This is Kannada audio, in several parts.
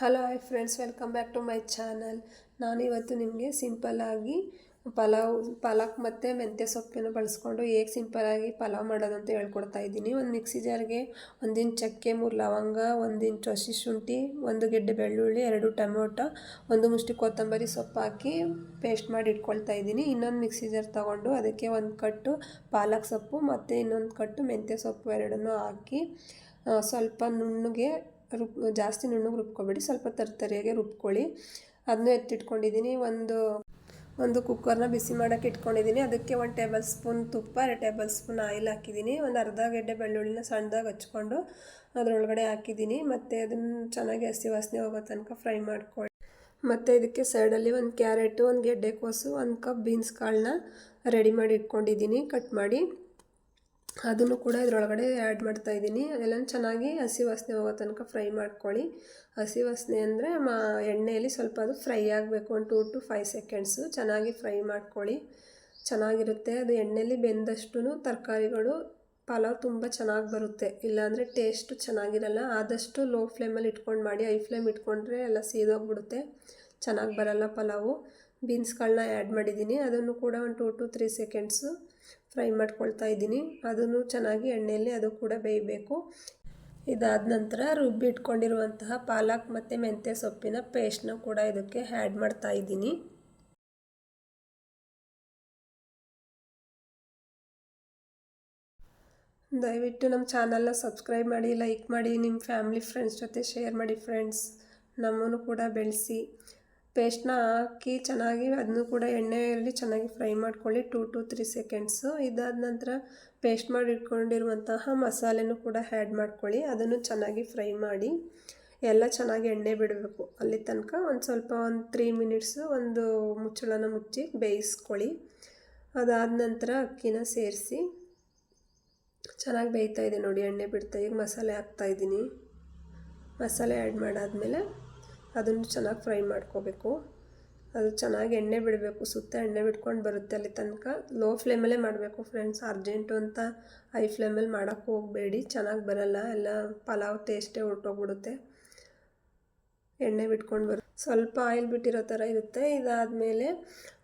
Hello I friends welcome back to my channel ನಾನಿವತ್ತು ನಿಮಗೆ ಸಿಂಪಲ್ಲಾಗಿ ಪಲಾವ್ ಪಾಲಕ್ ಮತ್ತು ಮೆಂತ್ಯ ಸೊಪ್ಪಿನ ಬಳಸ್ಕೊಂಡು ಹೇಗೆ ಸಿಂಪಲ್ಲಾಗಿ ಪಲಾವ್ ಮಾಡೋದು ಅಂತ ಹೇಳ್ಕೊಡ್ತಾ ಇದ್ದೀನಿ. ಒಂದು ಮಿಕ್ಸಿ ಜಾರ್ಗೆ ಒಂದಿನ ಚಕ್ಕೆ, ಮೂರು ಲವಂಗ ಒಂದಿನ ಹಸಿ ಶುಂಠಿ, ಒಂದು ಗೆಡ್ಡೆ ಬೆಳ್ಳುಳ್ಳಿ, ಎರಡು ಟೊಮೊಟೊ, ಒಂದು ಮುಷ್ಟಿ ಕೊತ್ತಂಬರಿ ಸೊಪ್ಪು ಹಾಕಿ ಪೇಸ್ಟ್ ಮಾಡಿ ಇಟ್ಕೊಳ್ತಾ ಇದ್ದೀನಿ. ಇನ್ನೊಂದು ಮಿಕ್ಸಿ ಜಾರ್ ತೊಗೊಂಡು ಅದಕ್ಕೆ ಒಂದು ಕಟ್ಟು ಪಾಲಕ್ ಸೊಪ್ಪು ಮತ್ತು ಇನ್ನೊಂದು ಕಟ್ಟು ಮೆಂತ್ಯ ಸೊಪ್ಪು ಎರಡನ್ನೂ ಹಾಕಿ ಸ್ವಲ್ಪ ನುಣ್ಣಗೆ ರುಬ್ ಜಾಸ್ತಿ ನುಣ್ಣಗೆ ರುಬ್ಕೊಬೇಡಿ. ಸ್ವಲ್ಪ ತರ್ತರಿಯಾಗೆ ರುಬ್ಕೊಳ್ಳಿ. ಅದನ್ನೂ ಎತ್ತಿಟ್ಕೊಂಡಿದ್ದೀನಿ. ಒಂದು ಒಂದು ಕುಕ್ಕರ್ನ ಬಿಸಿ ಮಾಡೋಕ್ಕೆ ಇಟ್ಕೊಂಡಿದ್ದೀನಿ. ಅದಕ್ಕೆ ಒಂದು ಟೇಬಲ್ ಸ್ಪೂನ್ ತುಪ್ಪ, ಎರಡು ಟೇಬಲ್ ಸ್ಪೂನ್ ಆಯಿಲ್ ಹಾಕಿದ್ದೀನಿ. ಒಂದು ಅರ್ಧ ಗೆಡ್ಡೆ ಬೆಳ್ಳುಳ್ಳಿನ ಸಣ್ಣದಾಗಿ ಹಚ್ಕೊಂಡು ಅದರೊಳಗಡೆ ಹಾಕಿದ್ದೀನಿ. ಮತ್ತು ಅದನ್ನು ಚೆನ್ನಾಗಿ ಹಸಿ ವಾಸನೆ ಹೋಗೋ ತನಕ ಫ್ರೈ ಮಾಡ್ಕೊಳ್ಳಿ. ಮತ್ತು ಇದಕ್ಕೆ ಸೈಡಲ್ಲಿ ಒಂದು ಕ್ಯಾರೆಟು, ಒಂದು ಗೆಡ್ಡೆಕೋಸು ಒಂದು ಕಪ್ ಬೀನ್ಸ್ ಕಾಳನ್ನ ರೆಡಿ ಮಾಡಿ ಇಟ್ಕೊಂಡಿದ್ದೀನಿ. ಕಟ್ ಮಾಡಿ. ಅದನ್ನು ಕೂಡ ಇದರೊಳಗಡೆ ಆ್ಯಡ್ ಮಾಡ್ತಾ ಇದ್ದೀನಿ. ಅದೆಲ್ಲ ಚೆನ್ನಾಗಿ ಹಸಿ ವಾಸನೆ ಹೋಗೋ ತನಕ ಫ್ರೈ ಮಾಡ್ಕೊಳ್ಳಿ. ಹಸಿ ವಾಸನೆ ಅಂದರೆ ಮಾ, ಎಣ್ಣೆಯಲ್ಲಿ ಸ್ವಲ್ಪ ಅದು ಫ್ರೈ ಆಗಬೇಕು. ಒಂದು ಟೂ ಟು ಫೈವ್ ಸೆಕೆಂಡ್ಸು ಚೆನ್ನಾಗಿ ಫ್ರೈ ಮಾಡ್ಕೊಳ್ಳಿ. ಚೆನ್ನಾಗಿರುತ್ತೆ. ಅದು ಎಣ್ಣೆಯಲ್ಲಿ ಬೆಂದಷ್ಟು ತರಕಾರಿಗಳು, ಪಲಾವ್ ತುಂಬ ಚೆನ್ನಾಗಿ ಬರುತ್ತೆ. ಇಲ್ಲಾಂದರೆ ಟೇಸ್ಟು ಚೆನ್ನಾಗಿರಲ್ಲ. ಆದಷ್ಟು ಲೋ ಫ್ಲೇಮಲ್ಲಿ ಇಟ್ಕೊಂಡು ಮಾಡಿ ಹೈ ಫ್ಲೇಮ್ ಇಟ್ಕೊಂಡ್ರೆ ಎಲ್ಲ ಸೀದೋಗ್ಬಿಡುತ್ತೆ. ಚೆನ್ನಾಗಿ ಬರಲ್ಲ ಪಲಾವು. ಬೀನ್ಸ್ಗಳನ್ನ ಆ್ಯಡ್ ಮಾಡಿದ್ದೀನಿ. ಅದನ್ನು ಕೂಡ ಒಂದು two to three seconds fry ಮಾಡ್ಕೊಳ್ತಾ ಇದ್ದೀನಿ. ಅದನ್ನು ಚೆನ್ನಾಗಿ ಎಣ್ಣೆಯಲ್ಲಿ ಅದು ಕೂಡ ಬೇಯಬೇಕು. ಇದಾದ ನಂತರ ರುಬ್ಬಿ ಇಟ್ಕೊಂಡಿರುವಂತಹ ಪಾಲಕ್ ಮತ್ತು ಮೆಂತ್ಯ ಸೊಪ್ಪಿನ ಪೇಸ್ಟ್ನ ಕೂಡ ಇದಕ್ಕೆ ಆ್ಯಡ್ ಮಾಡ್ತಾ ಇದ್ದೀನಿ. ದಯವಿಟ್ಟು ನಮ್ಮ ಚಾನಲ್ನ ಸಬ್ಸ್ಕ್ರೈಬ್ ಮಾಡಿ ಲೈಕ್ ಮಾಡಿ, ನಿಮ್ಮ ಫ್ಯಾಮಿಲಿ ಫ್ರೆಂಡ್ಸ್ ಜೊತೆ ಶೇರ್ ಮಾಡಿ ಫ್ರೆಂಡ್ಸ್ ನಮ್ಮನ್ನು ಕೂಡ ಬೆಳೆಸಿ. ಪೇಸ್ಟ್ನ ಹಾಕಿ ಚೆನ್ನಾಗಿ ಅದನ್ನು ಕೂಡ ಎಣ್ಣೆಯಲ್ಲಿ ಚೆನ್ನಾಗಿ ಫ್ರೈ ಮಾಡ್ಕೊಳ್ಳಿ ಟೂ ಟು ತ್ರೀ ಸೆಕೆಂಡ್ಸು. ಇದಾದ ನಂತರ ಪೇಸ್ಟ್ ಮಾಡಿ ಇಟ್ಕೊಂಡಿರುವಂತಹ ಮಸಾಲೆನೂ ಕೂಡ ಆ್ಯಡ್ ಮಾಡ್ಕೊಳ್ಳಿ. ಅದನ್ನು ಚೆನ್ನಾಗಿ ಫ್ರೈ ಮಾಡಿ ಎಲ್ಲ ಚೆನ್ನಾಗಿ ಎಣ್ಣೆ ಬಿಡಬೇಕು. ಅಲ್ಲಿ ತನಕ ಒಂದು ಸ್ವಲ್ಪ ಒಂದು ತ್ರೀ ಮಿನಿಟ್ಸು ಒಂದು ಮುಚ್ಚಳನ ಮುಚ್ಚಿ ಬೇಯಿಸ್ಕೊಳ್ಳಿ. ಅದಾದ ನಂತರ ಅಕ್ಕಿನ ಸೇರಿಸಿ ಚೆನ್ನಾಗಿ ಬೇಯ್ತಾ ಇದೆ ನೋಡಿ, ಎಣ್ಣೆ ಬಿಡ್ತಾ ಈಗ ಮಸಾಲೆ ಹಾಕ್ತಾಯಿದ್ದೀನಿ ಮಸಾಲೆ ಆ್ಯಡ್ ಮಾಡಾದಮೇಲೆ ಅದನ್ನು ಚೆನ್ನಾಗಿ ಫ್ರೈ ಮಾಡ್ಕೋಬೇಕು. ಅದು ಚೆನ್ನಾಗಿ ಎಣ್ಣೆ ಬಿಡಬೇಕು. ಸುತ್ತ ಎಣ್ಣೆ ಬಿಟ್ಕೊಂಡು ಬರುತ್ತೆ ಅಲ್ಲಿ ತನಕ. ಲೋ ಫ್ಲೇಮಲ್ಲೇ ಮಾಡಬೇಕು ಫ್ರೆಂಡ್ಸ್. ಅರ್ಜೆಂಟು ಅಂತ ಹೈ ಫ್ಲೇಮಲ್ಲಿ ಮಾಡೋಕ್ಕೆ ಹೋಗಬೇಡಿ. ಚೆನ್ನಾಗಿ ಬರಲ್ಲ. ಎಲ್ಲ ಪಲಾವ್ ಟೇಸ್ಟೇ ಹೊರಟೋಗ್ಬಿಡುತ್ತೆ ಎಣ್ಣೆ ಬಿಟ್ಕೊಂಡು ಬರು, ಸ್ವಲ್ಪ ಆಯಿಲ್ ಬಿಟ್ಟಿರೋ ಥರ ಇರುತ್ತೆ. ಇದಾದಮೇಲೆ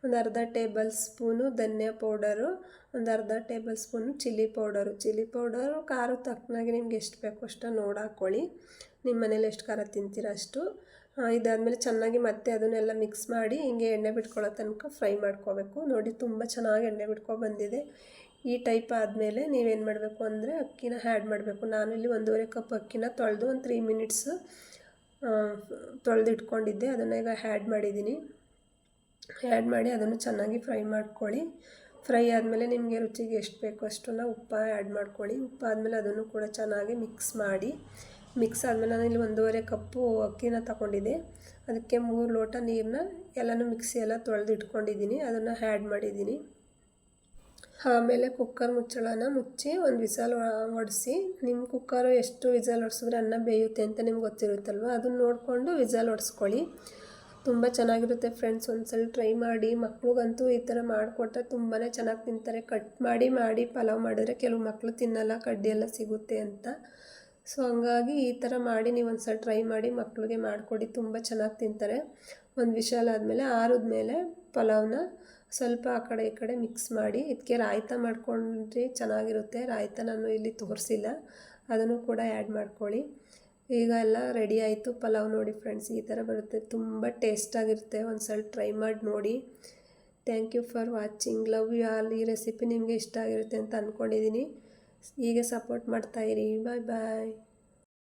ಒಂದು ಅರ್ಧ ಟೇಬಲ್ ಸ್ಪೂನು ಧನಿಯಾ ಪೌಡರು, ಒಂದು ಅರ್ಧ table spoon chilli powder. Chilli powder ಖಾರ ತಕ್ಕನಾಗಿ ನಿಮ್ಗೆ ಎಷ್ಟು ಬೇಕು ಅಷ್ಟು ನೋಡಿ ಹಾಕ್ಕೊಳ್ಳಿ ನಿಮ್ಮ ಮನೇಲಿ ಎಷ್ಟು ಖಾರ ತಿಂತೀರ ಅಷ್ಟು. ಇದಾದಮೇಲೆ ಚೆನ್ನಾಗಿ ಮತ್ತೆ ಅದನ್ನೆಲ್ಲ ಮಿಕ್ಸ್ ಮಾಡಿ ಹಿಂಗೆ ಎಣ್ಣೆ ಬಿಟ್ಕೊಳ್ಳೋ ತನಕ ಫ್ರೈ ಮಾಡ್ಕೋಬೇಕು. ನೋಡಿ ತುಂಬ ಚೆನ್ನಾಗಿ ಎಣ್ಣೆ ಬಿಟ್ಕೊ ಬಂದಿದೆ. ಈ ಟೈಪ್ ಆದಮೇಲೆ ನೀವೇನು ಮಾಡಬೇಕು ಅಂದರೆ ಅಕ್ಕಿನ ಹ್ಯಾಡ್ ಮಾಡಬೇಕು. ನಾನು ಇಲ್ಲಿ ಒಂದೂವರೆ ಕಪ್ ಅಕ್ಕಿನ ತೊಳೆದು ಒಂದು ತ್ರೀ ಮಿನಿಟ್ಸ್ ತೊಳೆದು ಇಟ್ಕೊಂಡಿದ್ದೆ. ಅದನ್ನು ಈಗ ಹ್ಯಾಡ್ ಮಾಡಿದ್ದೀನಿ. ಆ್ಯಡ್ ಮಾಡಿ ಅದನ್ನು ಚೆನ್ನಾಗಿ ಫ್ರೈ ಮಾಡ್ಕೊಳ್ಳಿ. ಫ್ರೈ ಆದಮೇಲೆ ನಿಮಗೆ ರುಚಿಗೆ ಎಷ್ಟು ಬೇಕೋ ಅಷ್ಟನ್ನು ಉಪ್ಪು ಆ್ಯಡ್ ಮಾಡ್ಕೊಳ್ಳಿ. ಉಪ್ಪು ಆದಮೇಲೆ ಅದನ್ನು ಕೂಡ ಚೆನ್ನಾಗಿ ಮಿಕ್ಸ್ ಮಾಡಿ. ಮಿಕ್ಸ್ ಆದಮೇಲೆ ನಾನು ಇಲ್ಲಿ ಒಂದೂವರೆ ಕಪ್ಪು ಅಕ್ಕಿನ ತಗೊಂಡಿದ್ದೆ. ಅದಕ್ಕೆ ಮೂರು ಲೋಟ ನೀರನ್ನ ಎಲ್ಲನೂ ಮಿಕ್ಸಿ ಎಲ್ಲ ತೊಳೆದು ಇಟ್ಕೊಂಡಿದ್ದೀನಿ. ಅದನ್ನು ಹ್ಯಾಡ್ ಮಾಡಿದ್ದೀನಿ. ಆಮೇಲೆ ಕುಕ್ಕರ್ ಮುಚ್ಚಳನ ಮುಚ್ಚಿ ಒಂದು ವಿಸಲ್ ಹೊಡೆಸಿ ನಿಮ್ಮ ಕುಕ್ಕರು ಎಷ್ಟು ವಿಸಲ್ ಹೊಡೆಸಿದ್ರೆ ಅನ್ನ ಬೇಯುತ್ತೆ ಅಂತ ನಿಮ್ಗೆ ಗೊತ್ತಿರುತ್ತಲ್ವ? ಅದನ್ನು ನೋಡಿಕೊಂಡು ವಿಸಲ್ ಹೊಡೆಸ್ಕೊಳ್ಳಿ ತುಂಬ ಚೆನ್ನಾಗಿರುತ್ತೆ ಫ್ರೆಂಡ್ಸ್. ಒಂದ್ಸಲ ಟ್ರೈ ಮಾಡಿ. ಮಕ್ಳಿಗಂತೂ ಈ ಥರ ಮಾಡಿಕೊಟ್ರೆ ತುಂಬಾ ಚೆನ್ನಾಗಿ ತಿಂತಾರೆ. ಕಟ್ ಮಾಡಿ ಮಾಡಿ ಪಲಾವ್ ಮಾಡಿದ್ರೆ ಕೆಲವು ಮಕ್ಕಳು ತಿನ್ನಲ್ಲ. ಕಡ್ಡಿ ಎಲ್ಲ ಸಿಗುತ್ತೆ ಅಂತ. ಸೊ ಹಂಗಾಗಿ ಈ ಥರ ಮಾಡಿ ನೀವು ಒಂದು ಸಲ ಟ್ರೈ ಮಾಡಿ ಮಕ್ಕಳಿಗೆ ಮಾಡಿಕೊಡಿ, ತುಂಬ ಚೆನ್ನಾಗಿ ತಿಂತಾರೆ. ಒಂದು ವಿಶಾಲ ಆದಮೇಲೆ ಆರಿದ್ಮೇಲೆ ಪಲಾವ್ನ ಸ್ವಲ್ಪ ಆ ಕಡೆ ಈ ಕಡೆ ಮಿಕ್ಸ್ ಮಾಡಿ, ಇದಕ್ಕೆ ರಾಯ್ತ ಮಾಡ್ಕೊಂಡ್ರೆ ಚೆನ್ನಾಗಿರುತ್ತೆ. ರಾಯ್ತ ನಾನು ಇಲ್ಲಿ ತೋರಿಸಿಲ್ಲ. ಅದನ್ನು ಕೂಡ ಆ್ಯಡ್ ಮಾಡ್ಕೊಳ್ಳಿ. ಈಗ ಎಲ್ಲ ರೆಡಿ ಆಯಿತು. ಪಲಾವ್ ನೋಡಿ ಫ್ರೆಂಡ್ಸ್ ಈ ಥರ ಬರುತ್ತೆ. ತುಂಬ ಟೇಸ್ಟಾಗಿರುತ್ತೆ ಒಂದು ಸಲ ಟ್ರೈ ಮಾಡಿ ನೋಡಿ. Thank you for watching love you all ಈ ರೆಸಿಪಿ ನಿಮಗೆ ಇಷ್ಟ ಆಗಿರುತ್ತೆ ಅಂತ ಅಂದ್ಕೊಂಡಿದ್ದೀನಿ ಹೀಗೆ ಸಪೋರ್ಟ್ ಮಾಡ್ತಾಯಿರಿ ಬಾಯ್ ಬಾಯ್